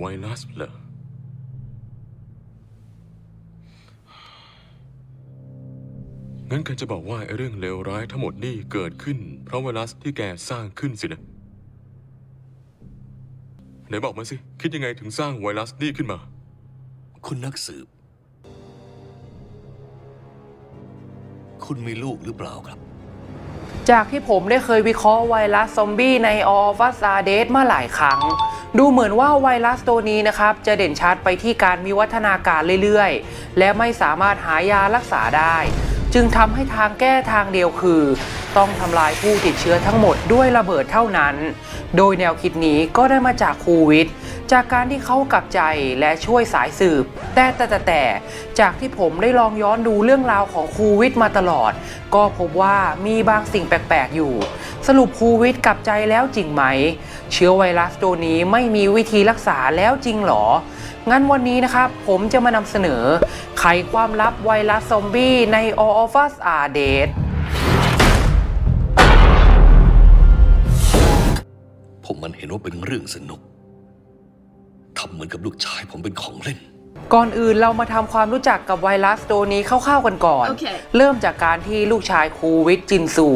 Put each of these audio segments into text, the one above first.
ไวรัสเหรองั้นกันจะบอกว่าไอ้เรื่องเลวร้ายทั้งหมดนี่เกิดขึ้น เพราะไวรัสที่แกสร้างขึ้นสินะไหนบอกมาสิ คิดยังไงถึงสร้างไวรัสนี่ขึ้นมา คุณนักสืบ คุณมีลูกหรือเปล่าครับ จากที่ผมได้เคยวิเคราะห์ไวรัสซอมบี้ในออฟัสซาเดสมาหลายครั้ง ดูเหมือนว่าไวรัสตัวนี้นะครับจะเด่นชัดไปที่การมีวัฒนาการเรื่อยๆ และไม่สามารถหายารักษาได้ จึงทำให้ทางแก้ทางเดียวคือ ต้องทำลายผู้ติดเชื้อทั้งหมดด้วยระเบิดเท่านั้น โดยแนวคิดนี้ก็ได้มาจากโควิด จากการที่เขากลับใจและช่วยสายสืบ แต่แต่แต่แต่จากที่ผมได้ลองย้อนดูเรื่องราวของโควิดมาตลอด ก็พบว่ามีบางสิ่งแปลกๆอยู่ สรุปโควิดกลับใจแล้วจริงไหม เชื้อไวรัสตัวนี้ไม่มีวิธีรักษาแล้วจริงหรองั้นวันนี้นะครับ ผมจะมานำเสนอ ไขความลับไวรัสซอมบี้ใน All of Us Are Dead ผมมันเห็นว่าเป็นเรื่องสนุก ทำเหมือนกับลูกชายผมเป็นของเล่น ก่อนอื่นเรามาทำความรู้จักกับไวรัสตัวนี้คร่าวๆกันก่อน โอเค เริ่มจากการที่ลูกชายครูวิทย์จินสู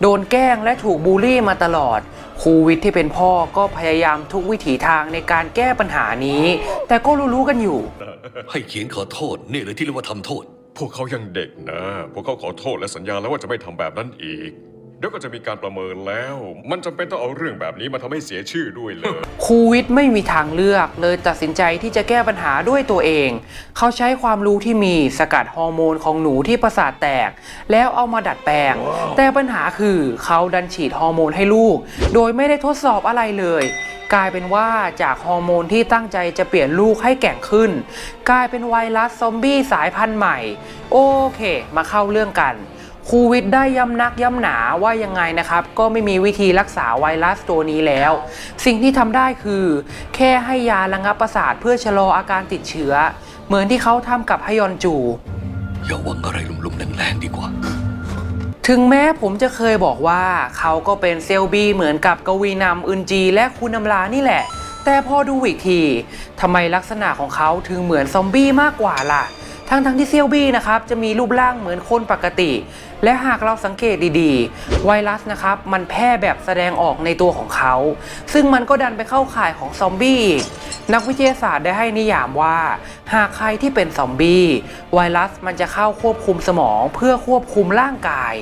โดนแกล้งและถูกบูลลี่มาตลอด ครูวิทย์ที่เป็นพ่อก็พยายามทุกวิถีทางในการแก้ปัญหานี้ แต่ก็รู้ๆกันอยู่ ให้เขียนขอโทษนี่เลยที่เรียกว่าทำโทษ พวกเขายังเด็กนะ พวกเขาขอโทษและสัญญาแล้วว่าจะไม่ทำแบบนั้นอีก เดี๋ยวก็จะมีการประเมินแล้ว มันจำเป็นต้องเอาเรื่องแบบนี้มาทำให้เสียชื่อด้วยเลย ครูวิทย์ไม่มีทางเลือกเลยตัดสินใจที่จะแก้ปัญหาด้วยตัวเอง เขาใช้ความรู้ที่มีสกัดฮอร์โมนของหนูที่ประสาทแตก แล้วเอามาดัดแปลง แต่ปัญหาคือเขาดันฉีดฮอร์โมนให้ลูก โดยไม่ได้ทดสอบอะไรเลย กลายเป็นว่าจากฮอร์โมนที่ตั้งใจจะเปลี่ยนลูกให้แก่งขึ้น กลายเป็นไวรัสซอมบี้สายพันธุ์ใหม่ โอเค มาเข้าเรื่องกัน ครูวิทย์ได้ย้ำนักย้ำหนาว่ายังไงนะครับ ก็ไม่มีวิธีรักษาไวรัสตัวนี้แล้ว สิ่งที่ทำได้คือ แค่ให้ยาระงับประสาทเพื่อชะลออาการติดเชื้อ เหมือนที่เขาทำกับฮยอนจูอย่าหวังอะไรลุ่มๆแรงๆดีกว่า ถึงแม้ผมจะเคยบอกว่าเขาก็เป็นเซลบีเหมือนกับกวีนำอึนจี และคุณนำลานี่แหละ แต่พอดูอีกทีทำไมลักษณะของเขาถึงเหมือนซอมบี้มากกว่าล่ะ ทั้งทั้งๆที่เซลบี้นะครับจะมีรูปร่างเหมือนคนปกติ และหากเราสังเกตดีๆ ไวรัสนะครับมันแพร่แบบแสดงออกในตัวของเขา ซึ่งมันก็ดันไปเข้าข่ายของซอมบี้อีกนักวิทยาศาสตร์ได้ให้นิยามว่า หากใครที่เป็นซอมบี้ไวรัสมันจะเข้าควบคุมสมองเพื่อควบคุมร่างกาย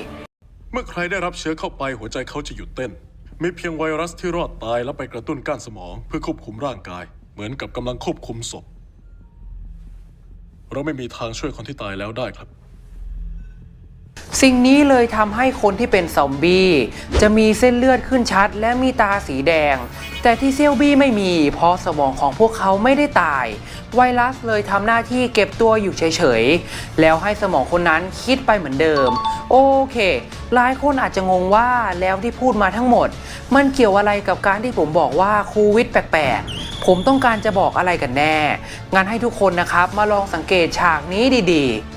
เมื่อใครได้รับเชื้อเข้าไปหัวใจเขาจะหยุดเต้นมีเพียงไวรัสที่รอดตายแล้วไปกระตุ้นก้านสมอง เพื่อควบคุมร่างกาย เหมือนกับกำลังควบคุมศพ เราไม่มีทางช่วยคนที่ตายแล้วได้ครับ สิ่งนี้เลยทำให้คนที่เป็นซอมบี้จะมีเส้นเลือดขึ้นชัด และมีตาสีแดง แต่ที่เซลบี้ไม่มี เพราะสมองของพวกเขาไม่ได้ตาย ไวรัสเลยทำหน้าที่เก็บตัวอยู่เฉยๆ แล้วให้สมองคนนั้นคิดไปเหมือนเดิม โอเค หลายคนอาจจะงงว่าแล้วที่พูดมาทั้งหมด มันเกี่ยวอะไรกับการที่ผมบอกว่าโควิดแปลกๆ ผมต้องการจะบอกอะไรกันแน่ งั้นให้ทุกคนนะครับมาลองสังเกตฉากนี้ดีๆ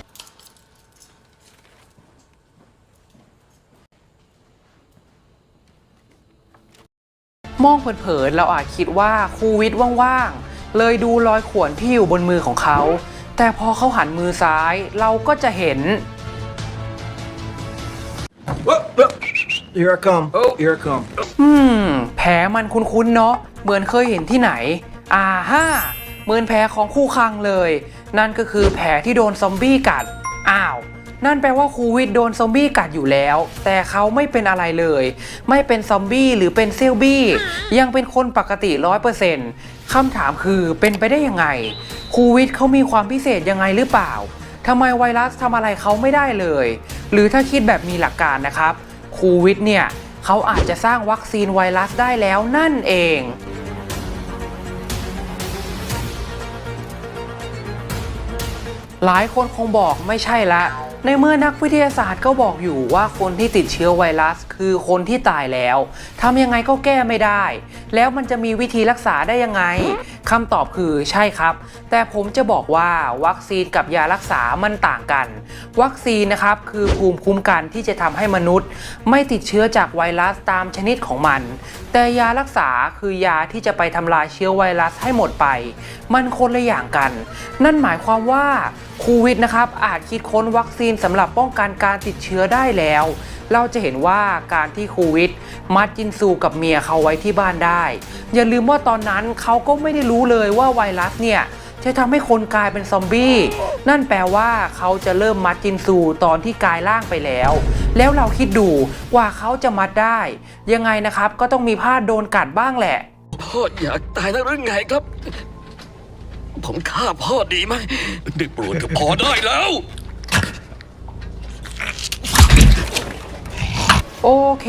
องเผินๆเราอาจคิดว่าครูวิทย์ว่างๆ เลยดูรอยข่วนที่อยู่บนมือของเขา แต่พอเขาหันมือซ้ายเราก็จะเห็น Here I come. Oh, here I come. อืม แผลมันคุ้นๆ เนาะ เหมือนเคยเห็นที่ไหน อ่าฮ่าเหมือนแผลของคู่คังเลย นั่นก็คือแผลที่โดนซอมบี้กัด อ้าว นั่นแปลว่าคูวิทย์โดนซอมบี้กัดอยู่แล้ว แต่เขาไม่เป็นอะไรเลย ไม่เป็นซอมบี้หรือเป็นเซลบี้ยังเป็นคนปกติร้อยเปอร์เซ็นต์คำถามคือเป็นไปได้ยังไงคูวิทย์เขามีความพิเศษยังไงหรือเปล่าทำไมไวรัสทำอะไรเขาไม่ได้เลย หรือถ้าคิดแบบมีหลักการนะครับคูวิทย์เนี่ยเขาอาจจะสร้างวัคซีนไวรัสได้แล้วนั่นเองหลายคนคงบอกไม่ใช่ละ ในเมื่อนักวิทยาศาสตร์ก็บอกอยู่ว่าคนที่ติดเชื้อไวรัส คือคนที่ตายแล้วทำยังไงก็แก้ไม่ได้ แล้วมันจะมีวิธีรักษาได้ยังไง คำตอบคือใช่ครับ แต่ผมจะบอกว่าวัคซีนกับยารักษามันต่างกัน วัคซีนนะครับคือภูมิคุ้มกันที่จะทำให้มนุษย์ ไม่ติดเชื้อจากไวรัสตามชนิดของมัน แต่ยารักษาคือยาที่จะไปทำลายเชื้อไวรัสให้หมดไป มันคนละอย่างกัน นั่นหมายความว่าโควิดนะครับอาจคิดค้นวัคซีนสำหรับป้องกันการติดเชื้อได้แล้ว เราจะเห็นว่าการที่โควิด มัดจินซูกับเมียเขาไว้ที่บ้านได้ อย่าลืมว่าตอนนั้นเขาก็ไม่ได้รู้เลยว่าไวรัสเนี่ยจะทำให้คนกลายเป็นซอมบี้ นั่นแปลว่าเขาจะเริ่มมัดจินซูตอนที่กลายร่างไปแล้ว แล้วเราคิดดูกว่าเขาจะมัดได้ ยังไงนะครับก็ต้องมีพลาดโดนกัดบ้างแหละ พ่ออยากตายแล้วหรือไงครับ ผมฆ่าพ่อดีไหมได้โปรดก็พอได้แล้ว โอเค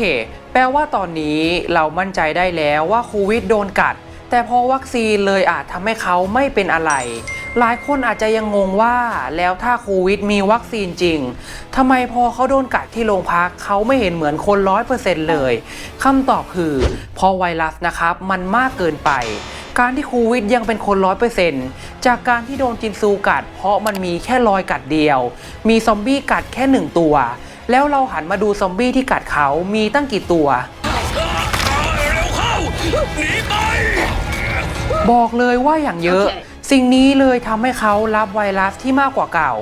แปลว่าตอนนี้เรามั่นใจได้แล้วว่าโควิดโดนกัด แต่พอวัคซีนเลยอาจทำให้เขาไม่เป็นอะไร หลายคนอาจจะยังงงว่าแล้วถ้าโควิดมีวัคซีนจริงทำไมพอเขาโดนกัดที่โรงพักเขาไม่เห็นเหมือนคนร้อยเปอร์เซ็นต์เลยคำตอบคือพอไวรัสนะครับมันมากเกินไปการที่โควิดยังเป็นคนร้อยเปอร์เซ็นต์จากการที่โดนจินซูกัด เพราะมันมีแค่รอยกัดเดียว มีซอมบี้กัดแค่หนึ่งตัว แล้วเราหันมาดูซอมบี้ที่กัดเขามีตั้งกี่ตัว เร็วเข้าหนีไป บอกเลยว่าอย่างเยอะ สิ่งนี้เลยทำให้เขารับไวรัสที่มากกว่าเก่า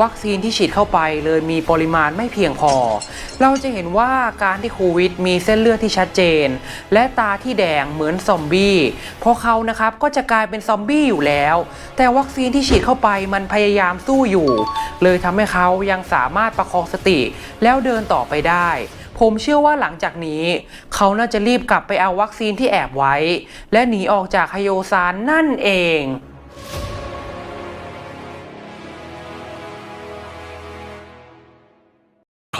วัคซีนที่ฉีดเข้าไปเลยมีปริมาณไม่เพียงพอ เราจะเห็นว่าการที่โควิดมีเส้นเลือดที่ชัดเจน และตาที่แดงเหมือนซอมบี้เพราะเขานะครับก็จะกลายเป็นซอมบี้อยู่แล้ว แต่วัคซีนที่ฉีดเข้าไปมันพยายามสู้อยู่ เลยทำให้เขายังสามารถประคองสติ แล้วเดินต่อไปได้ผมเชื่อว่าหลังจากนี้ เขาน่าจะรีบกลับไปเอาวัคซีนที่แอบไว้ และหนีออกจากไฮโยซานนั่นเอง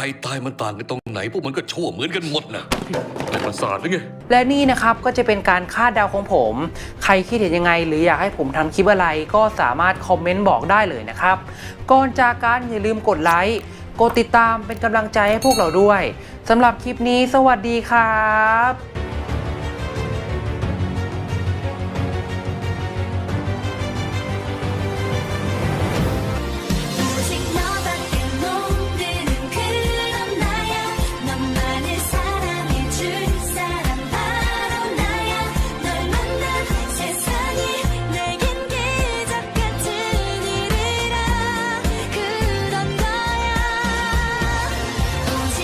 ใครตายมันต่างกันตรงไหน พวกมันก็ชั่วเหมือนกันหมดนะแต่ประสาทหรือไง และนี่นะครับก็จะเป็นการคาดเดาของผม ใครคิดเห็นยังไง หรืออยากให้ผมทำคลิปอะไรก็สามารถคอมเมนต์บอกได้เลยนะครับ ก่อนจากกันอย่าลืมกดไลค์กดติดตามเป็นกำลังใจให้พวกเราด้วยสำหรับคลิปนี้ สวัสดีครับ